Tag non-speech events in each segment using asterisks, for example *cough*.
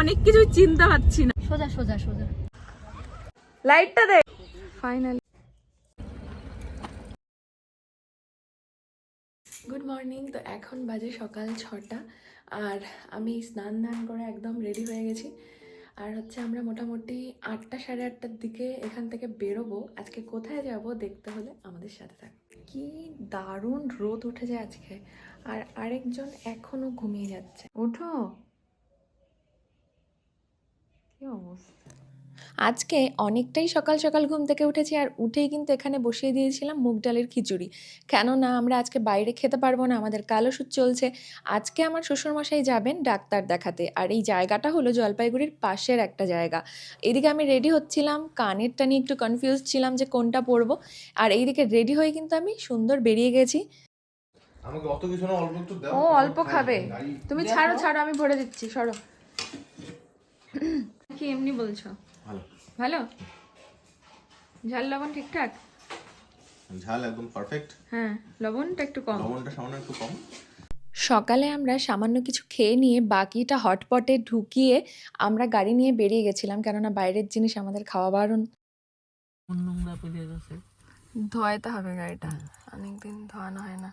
অনেক কিছু চিনতে পারছি না। সোজা সোজা সোজা। লাইটটা দে। ফাইনালি গুড মর্নিং তো এখন বাজে সকাল ছটা আর আমি স্নান ধান করে একদম রেডি হয়ে গেছি। আর হচ্ছে আমরা মোটামুটি আটটা সাড়ে আটটার দিকে এখান থেকে বেরোবো। আজকে কোথায় যাব দেখতে হলে আমাদের সাথে থাক। কি দারুণ রোদ উঠেছে আজকে। আর আরেকজন এখনও ঘুমিয়ে যাচ্ছে। ওঠো। কি অবস্থা? আজকে অনেকটাই সকাল সকাল ঘুম থেকে উঠেছি আর উঠেই কিন্তু এখানে বসিয়ে দিয়েছিলাম মুগ ডালের খিচুড়ি। কেননা আমরা আজকে বাইরে খেতে পারব না আমাদের কালো সুদ চলছে। আজকে আমার শ্বশুরমশাই যাবেন ডাক্তার দেখাতে। আর এই জায়গাটা হলো জলপাইগুড়ির পাশের একটা জায়গা। এদিকে আমি রেডি হচ্ছিলাম কানেরটা নিয়ে একটু কনফিউজ ছিলাম যে কোনটা পরবো। আর এইদিকে রেডি হয়ে কিন্তু আমি সুন্দর বেরিয়ে গেছি। আমাকে অত কিছু না অল্প একটু দাও। ও অল্প খাবে। তুমি ছাড়ো ছাড়ো আমি ভরে দিচ্ছি সরো। কি এমনি বলছো? ভালো। ভালো? ঝাল লবণ ঠিকঠাক? ঝাল একদম পারফেক্ট হ্যাঁ লবণটা একটু কম। লবণটা সামান্য একটু কম। সকালে আমরা সামান্য কিছু খেয়ে নিয়ে বাকিটা হটপটে ঢুকিয়ে আমরা গাড়ি নিয়ে বেরিয়ে গেছিলাম কেননা বাইরের জিনিস আমাদের খাওয়া বারণ। নোংরা পেলে গেছে? ধোয়াইতে হবে গাড়িটা। অনেকদিন ধোয়ানো হয় না।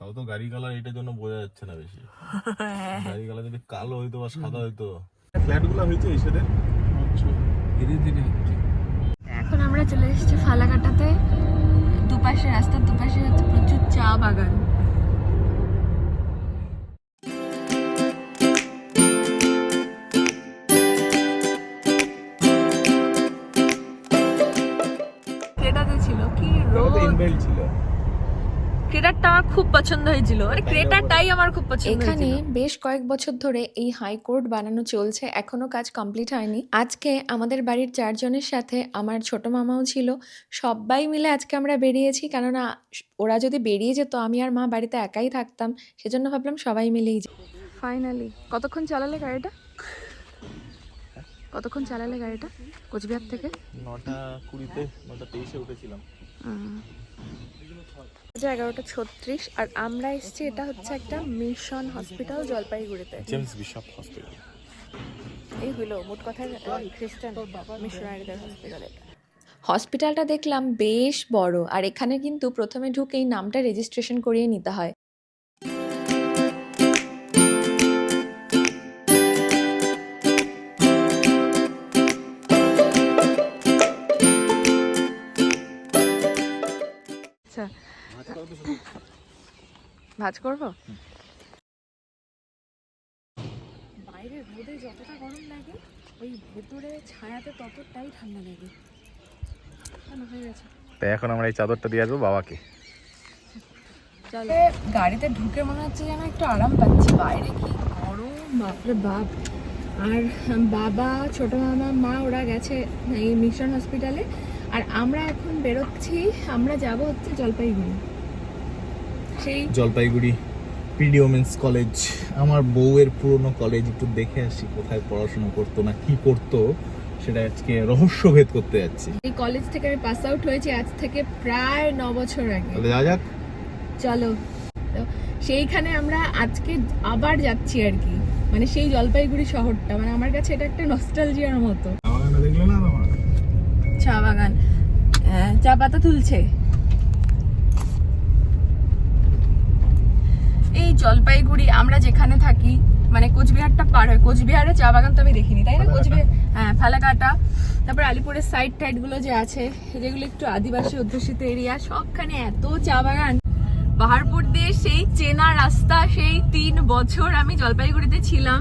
তাও তো গাড়ি কালার এটার জন্য বোঝা যাচ্ছে না বেশি। *laughs* গাড়ি কালার যদি কালো হইতো বা সাদা হইতো ফ্ল্যাটগুলো হইতো এই সাইডে? আচ্ছা। ধীরে ধীরে হচ্ছে। এখন আমরা চলে এসেছি ফালাকাটাতে। দুপাশে রাস্তার দুপাশে হচ্ছে প্রচুর চা বাগান। ছিল কি রোদ ইনবেল ছিল। ক্রেটারটা আমার খুব পছন্দ হয়েছিল। মানে ক্রেটারটাই আমার খুব পছন্দ এখানে বেশ কয়েক বছর ধরে এই হাইকোর্ট বানানো চলছে এখনও কাজ কমপ্লিট হয়নি। আজকে আমাদের বাড়ির চারজনের সাথে আমার ছোট মামাও ছিল সবাই মিলে আজকে আমরা বেরিয়েছি কেননা ওরা যদি বেরিয়ে যেত আমি আর মা বাড়িতে একাই থাকতাম সেজন্য ভাবলাম সবাই মিলেই ফাইনালি কতক্ষণ চালালে গাড়িটা? কতক্ষণ চালালে গাড়িটা? কোচবিহার থেকে? নটা কুড়িতে নটা তেইশে উঠেছিলাম। যে এগারোটা ছত্রিশ আর আমরা এসেছি এটা হচ্ছে একটা মিশন হসপিটাল জলপাইগুড়িতে। James Bishop hospital. এই হলো মোট কথা খ্রিস্টান মিশনারিদের হসপিটাল হসপিটালটা দেখলাম বেশ বড় আর এখানে কিন্তু প্রথমে ঢুকেই নামটা রেজিস্ট্রেশন করিয়ে নিতে হয়। ভাজ করব? বাইরে রোদে যতটা গরম লাগে ওই ভেতরে ছায়াতে ততটাই ঠান্ডা লাগে। হয়ে গেছে। তাই এখন আমরা এই চাদরটা দিয়ে আসব বাবাকে। চলে। গাড়িতে ঢুকে মনে হচ্ছে যেন একটু আরাম পাচ্ছি। বাইরে কি গরম বাপরে বাপ। আর বাবা ছোট মামা মা ওরা গেছে এই মিশন হসপিটালে। আর আমরা এখন বেরোচ্ছি। আমরা যাব হচ্ছে জলপাইগুড়ি। সেই জলপাইগুড়ি পিডি ওমেন্স কলেজ। আমার বউয়ের পুরনো কলেজ একটু দেখে আসি কোথায় পড়াশোনা করতো না কি করতো সেটা আজকে রহস্যভেদ করতে যাচ্ছি। এই কলেজ থেকে আমি পাস আউট হয়েছি আজ থেকে প্রায় ন বছর আগে। তাহলে যা যাক। চলো। সেইখানে আমরা আজকে আবার যাচ্ছি আর কি। মানে সেই জলপাইগুড়ি শহরটা মানে আমার কাছে এটা একটা নস্টালজিয়ার মতো। আমাকে দেখলে না আমার। চা বাগান চা পাতা তুলছে। জলপাইগুড়ি আমরা যেখানে থাকি মানে কোচবিহারটা পার হয়। কোচবিহারে চা বাগান তো আমি দেখিনি তাই না? কোচবিহার হ্যাঁ ফালাকাটা। তারপর আলিপুরের সাইড টাইডগুলো যে আছে যেগুলো একটু আদিবাসী অধ্যুষিত এরিয়া সবখানে এত চা বাগান। পাহাড়পুর দিয়ে সেই চেনা রাস্তা সেই তিন বছর আমি জলপাইগুড়িতে ছিলাম।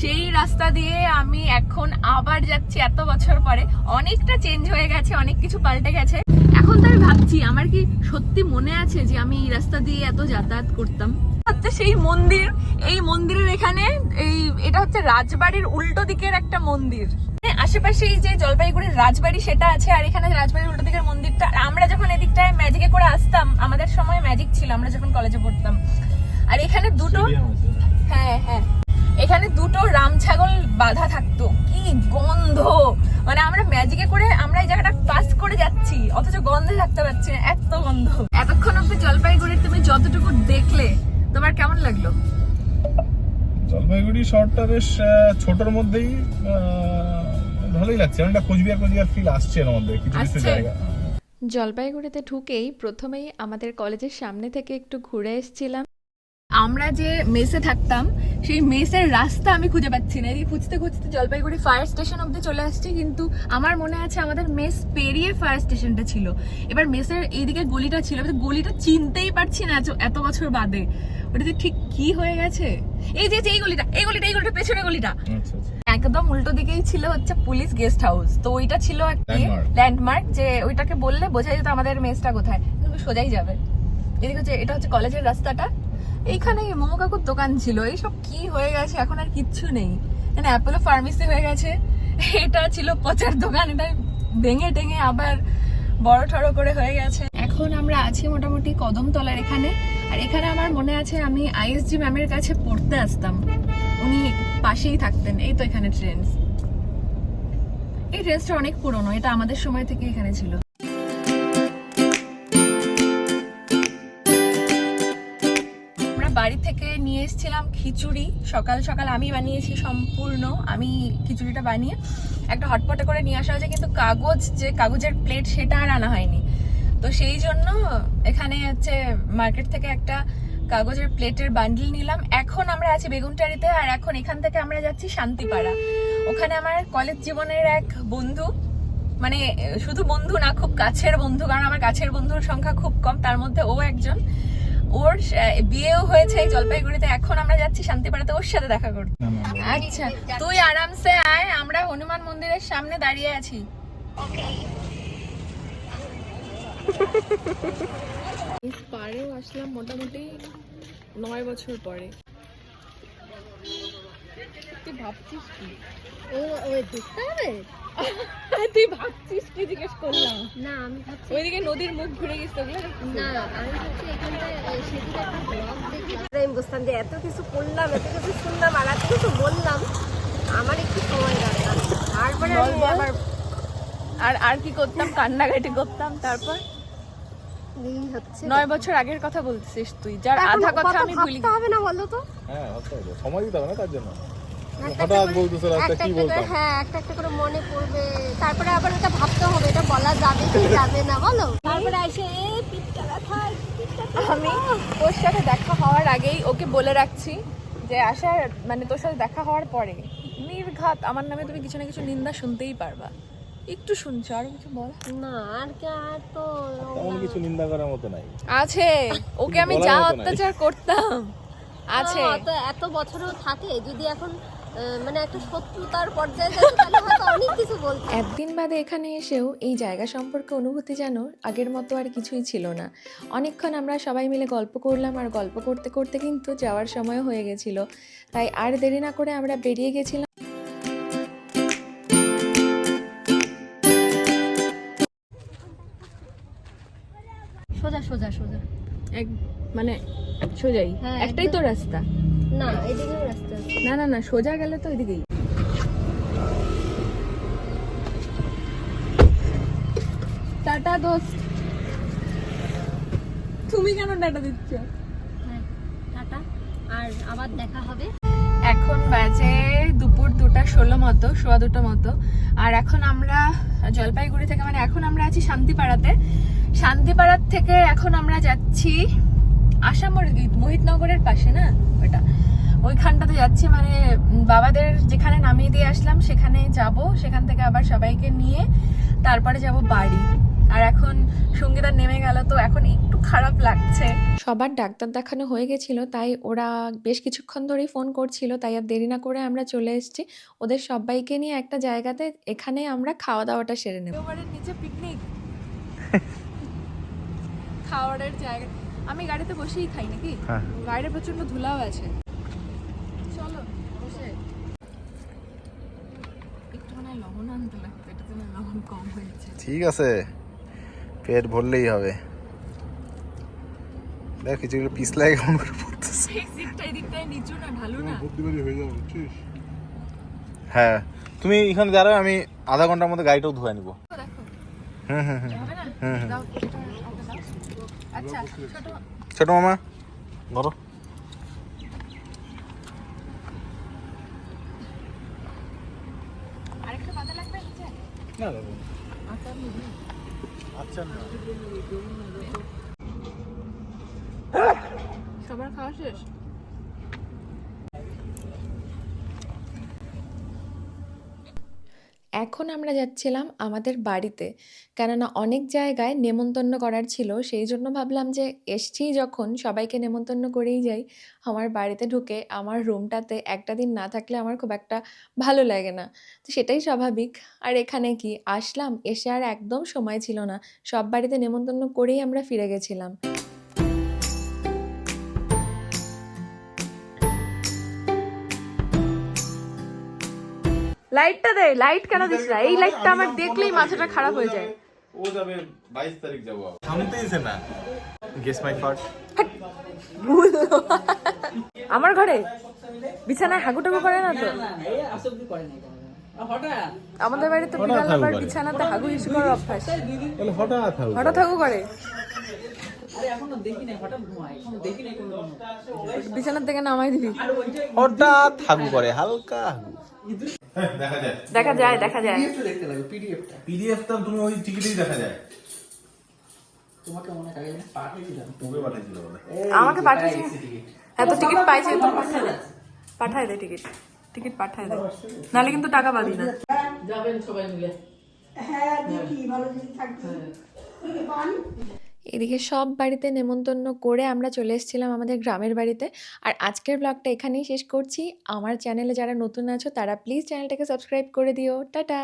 সেই রাস্তা দিয়ে আমি এখন আবার যাচ্ছি এত বছর পরে। অনেকটা চেঞ্জ হয়ে গেছে অনেক কিছু পাল্টে গেছে। এখন তো আমি ভাবছি আমার কি সত্যি মনে আছে যে আমি এই রাস্তা দিয়ে এত যাতায়াত করতাম? হচ্ছে সেই মন্দির এই মন্দিরের এখানে এই এটা হচ্ছে রাজবাড়ির উল্টো দিকের একটা মন্দির। মানে আশেপাশে এই যে জলপাইগুড়ির রাজবাড়ি সেটা আছে আর এখানে রাজবাড়ির উল্টো দিকের মন্দিরটা আর আমরা যখন এদিকটায় ম্যাজিকে করে আসতাম আমাদের সময় ম্যাজিক ছিল আমরা যখন কলেজে পড়তাম। আর এখানে দুটো হ্যাঁ হ্যাঁ। এখানে দুটো রাম ছাগল বাঁধা থাকতো। কি গন্ধ! মানে আমরা ম্যাজিকে করে আমরা এই জায়গাটা পাস করে যাচ্ছি অথচ গন্ধে থাকতে পারছি না এত গন্ধ। এতক্ষণ অব্দি জলপাইগুড়ির তুমি যতটুকু দেখলে তোমার কেমন লাগল? জলপাইগুড়ি শহরটা বেশ ছোটর মধ্যেই আহ, ভালোই লাগছে। অনেকটা কোচবিহার কোচবিহার ফিল আসছে এর মধ্যে কিছু কিছু জায়গা। জলপাইগুড়িতে ঢুকেই প্রথমেই আমাদের কলেজের সামনে থেকে একটু ঘুরে এসেছিলাম। আমরা যে মেসে থাকতাম সেই মেসের রাস্তা আমি খুঁজে পাচ্ছি না। এদিকে খুঁজতে খুঁজতে জলপাইগুড়ি ফায়ার স্টেশন অব্দি চলে আসছি কিন্তু আমার মনে আছে আমাদের মেস পেরিয়ে ফায়ার স্টেশনটা ছিল। এবার মেসের এইদিকে গলিটা ছিল গলিটা চিনতেই পারছি না এত- বছর বাদে। ওটাতে ঠিক কি হয়ে গেছে? এই যে যে এই গলিটা এই গলিটা এই গলিটা পেছনে গলিটা। আচ্ছা আচ্ছা। একদম উল্টো দিকেই ছিল হচ্ছে পুলিশ গেস্ট হাউস তো ওইটা ছিল একটা. ল্যান্ডমার্ক যে ওইটাকে বললে বোঝা যেত আমাদের মেসটা কোথায়। সোজাই যাবে। এদিকে হচ্ছে এটা হচ্ছে কলেজের রাস্তাটা। এইখানে মোমো কাকুর দোকান ছিল। এইসব কি হয়ে গেছে? এখন আর কিচ্ছু নেই। মানে অ্যাপোলো ফার্মেসি হয়ে গেছে। এটা ছিল পচার দোকান। এটা ভেঙে টেঙে আবার বড় ঠড়ো করে হয়ে গেছে। এখন আমরা আছি মোটামুটি কদমতলার এখানে। আর এখানে আমার মনে আছে আমি আইএসজি ম্যামের কাছে পড়তে আসতাম। উনি পাশেই থাকতেন। এই তো এখানে ট্রেন্স এই ট্রেন্সটা অনেক পুরনো। এটা আমাদের সময় থেকে এখানে ছিল। বাড়ি থেকে নিয়ে এসেছিলাম খিচুড়ি। সকাল সকাল আমি বানিয়েছি সম্পূর্ণ। আমি খিচুড়িটা বানিয়ে একটা হটপটে করে নিয়ে আসা হয়েছে, কিন্তু কাগজ যে কাগজের প্লেট সেটা আর আনা হয়নি। তো সেই জন্য এখানে হচ্ছে মার্কেট থেকে একটা কাগজের প্লেটের বান্ডিল নিলাম। এখন আমরা আছি বেগুনটারিতে আর এখন এখান থেকে আমরা যাচ্ছি শান্তিপাড়া। ওখানে আমার কলেজ জীবনের এক বন্ধু মানে শুধু বন্ধু না, খুব কাছের বন্ধু, কারণ আমার কাছের বন্ধুর সংখ্যা খুব কম, তার মধ্যে ও একজন। ওর বিয়েও হয়েছে জলপাইগুড়িতে, এখন আমরা যাচ্ছি শান্তিপাড়াতে ওর সাথে দেখা করতে। আচ্ছা তুই আরামসে আয়, আমরা হনুমান মন্দিরের সামনে দাঁড়িয়ে আছি পাড়েও আসলাম মোটামুটি নয় বছর পরে তুই ভাবছিস কি? ও ওই ঢুকতে হবে? তুই ভাবছিস কি? জিজ্ঞেস করলাম। না আমি ভাবছি ওইদিকে নদীর মুখ ঘুরে গেছে ওগুলো না আমি ভাবছি এখানটায় সেদিন একটা ব্লগ দেখি। আমি বুঝতাম যে এত কিছু করলাম এত কিছু শুনলাম আর এত কিছু বললাম আমার একটু সময় দরকার তারপরে আমি আবার আর আর কি করতাম? কান্নাকাটি করতাম? তারপর? নয় বছর আগের কথা বলছিস তুই যার আধা কথা আমি ভুলি হবে না বলো তো। হ্যাঁ সময় দিতে হবে না তার জন্য। হঠাৎ একটা রাস্তা কি বলতাম? হ্যাঁ একটা একটা করে মনে পড়বে। তারপরে আবার এটা ভাবতে হবে এটা বলা যাবে কি যাবে না বলো। তারপরে এসে এ পিঠটা ব্যথা আমি তোর সাথে দেখা হওয়ার আগেই ওকে বলে রাখছি যে আসার মানে তোর সাথে দেখা হওয়ার পরে নির্ঘাত আমার নামে তুমি কিছু না কিছু নিন্দা শুনতেই পারবা। একটু শুনছো আর কিছু বল। না আর কি আর তো তেমন কিছু নিন্দা করার মতো নাই। আছে ওকে আমি যা অত্যাচার করতাম আছে। তো এত বছরও থাকে যদি এখন মানে একটা শত্রুতার পর্যায়ে অনেক কিছু বলতে একদিন বাদে এখানে এসেও এই জায়গা সম্পর্কে অনুভূতি যেন আগের মতো আর কিছুই ছিল না। অনেকক্ষণ আমরা সবাই মিলে গল্প করলাম আর গল্প করতে করতে কিন্তু যাওয়ার সময় হয়ে গেছিল। তাই আর দেরি না করে আমরা বেরিয়ে গেছিলাম। সোজা সোজা সোজা। এক মানে সোজাই? হ্যাঁ, একটাই তো রাস্তা। না এদিকেও না না না সোজা গেলে তো ওইদিকেই টাটা দোস্ত। তুমি কেন টাটা দিচ্ছ? হ্যাঁ টাটা। আর আবার দেখা হবে। এখন বাজে দুপুর দুটা ষোলো মতো সোয়া দুটো মতো। আর এখন আমরা জলপাইগুড়ি থেকে মানে এখন আমরা আছি শান্তিপাড়াতে। শান্তিপাড়ার থেকে এখন আমরা যাচ্ছি আসাম মোহিতনগরের পাশে না ওইটা ওইখানটাতে যাচ্ছি মানে বাবাদের যেখানে নামিয়ে দিয়ে আসলাম সেখানে যাব। সেখান থেকে আবার সবাইকে নিয়ে তারপরে যাব বাড়ি। আর এখন সঙ্গীতা নেমে গেল তো এখন একটু খারাপ লাগছে। সবার ডাক্তার দেখানো হয়ে গেছিল তাই ওরা বেশ কিছুক্ষণ ধরেই ফোন করছিল তাই আর দেরি না করে আমরা চলে এসেছি। ওদের সবাইকে নিয়ে একটা জায়গাতে এখানে আমরা খাওয়া দাওয়াটা সেরে নেব। নিচে পিকনিক খাওয়ারের জায়গা। আমি গাড়িতে বসেই খাই নাকি? হ্যাঁ। বাইরে প্রচণ্ড ধুলাও আছে চলো বসে একটু মানে লবণ আনতে লাগতো এটাতে না লবণ কম হয়েছে ঠিক আছে। পেট ভরলেই হবে। দেখ কিছু পিস লাগে কেমন করে পড়তেছে নিচু না না? হ্যাঁ তুমি এখানে দাঁড়াও আমি আধা ঘণ্টার মধ্যে গাড়িটাও ধুয়ে নিবো। হুম হুম হুম। হুম, হুম। আচ্ছা ছোট মামা ধরো। না দাদা। আচ্ছা না। সবার খাওয়া শেষ? এখন আমরা যাচ্ছিলাম আমাদের বাড়িতে। কেননা অনেক জায়গায় নেমন্তন্ন করার ছিল, সেই জন্য ভাবলাম যে এসছি যখন সবাইকে নেমন্তন্ন করেই যাই। আমার বাড়িতে ঢুকে আমার রুমটাতে একটা দিন না থাকলে আমার খুব একটা ভালো লাগে না। তো সেটাই স্বাভাবিক। আর এখানে কি? আসলাম, এসে আর একদম সময় ছিল না। সব বাড়িতে নেমন্তন্ন করেই আমরা ফিরে গেছিলাম। লাইটটা দে লাইট কেন দিস না? এই লাইটটা আমার দেখলেই মাথাটা খারাপ হয়ে যায়। ও যাবে বাইশ তারিখ যাব থামতেইছে না। গেস মাই ফার্স্ট আমার ঘরে? বিছানায় হাগু টাগু করে না তো? আমাদের বাড়িতে হঠাৎ বিড়াল আবার বিছানাতে হাগু হিসু করার অভ্যাস। তাহলে হঠাৎ হঠাৎ হাগু করে? আরে এখনও দেখি নাই হঠাৎ ঘুমায়। এখনও দেখি নাই কোনো বিছানার থেকে নামাই দিবি। হঠাৎ হাগু করে হালকা হাগু *laughs* দেখা যায়। দেখা যায় দেখা যায়। একটু দেখতে লাগবে পিডিএফটা পিডিএফ তুমি ওই টিকিটেই দেখা যায়। তোমাকে মনে হয় আগে পাঠিয়ে দিলাম তোকে পাঠিয়েছিল বলে আমাকে পাঠিয়েছে টিকিট এত টিকিট পাইছে তো পাঠায় দে টিকিট টিকিট পাঠায় দে। নাহলে কিন্তু টাকা পাবি না। যাবেন সবাই মিলে। এদিকে সব বাড়িতে নেমন্তন্ন করে আমরা চলে এসেছিলাম আমাদের গ্রামের বাড়িতে। আর আজকের ব্লগটা এখানেই শেষ করছি। আমার চ্যানেলে যারা নতুন আছো, তারা প্লিজ চ্যানেলটাকে সাবস্ক্রাইব করে দিও। টাটা!